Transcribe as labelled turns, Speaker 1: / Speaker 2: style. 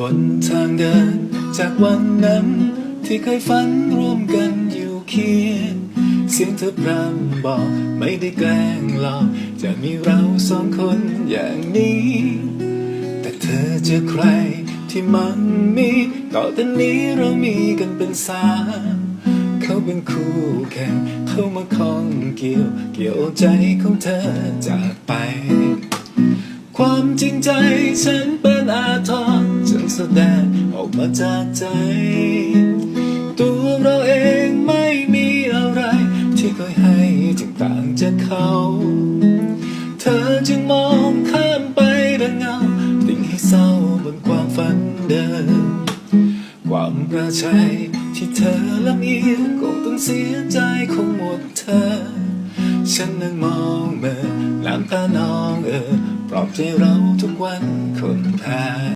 Speaker 1: บนทางเดินจากวันนั้น ที่เคยฝันร่วมกันอยู่เคียงเสียงเธอพรำบอกไม่ได้แกล้งหลอกจะมีเราสองคนอย่างนี้ แต่เธอเจอใครที่มันมีต่อแต่นี้เรามีกันเป็นสามเขาเป็นคู่แข่งเข้ามาข้องเกี่ยว เกี่ยวใจของเธอจากไป ความจริงใจฉันเป็นอาทร แสดงออกมาจากใจ ตัวเราเองไม่มีอะไร ที่เคยให้จึงต่างจากเขา เธอจึงมองข้ามไปดังเงาทิ้งให้เศร้าบนความฝันเดิม ความประชัยที่เธอลำเอียงคงต้องเสียใจคงหมดเธอ ฉันนั่งมองเมื่อน้ำตานองเออปลอบใจเราทุกวันคนแพ้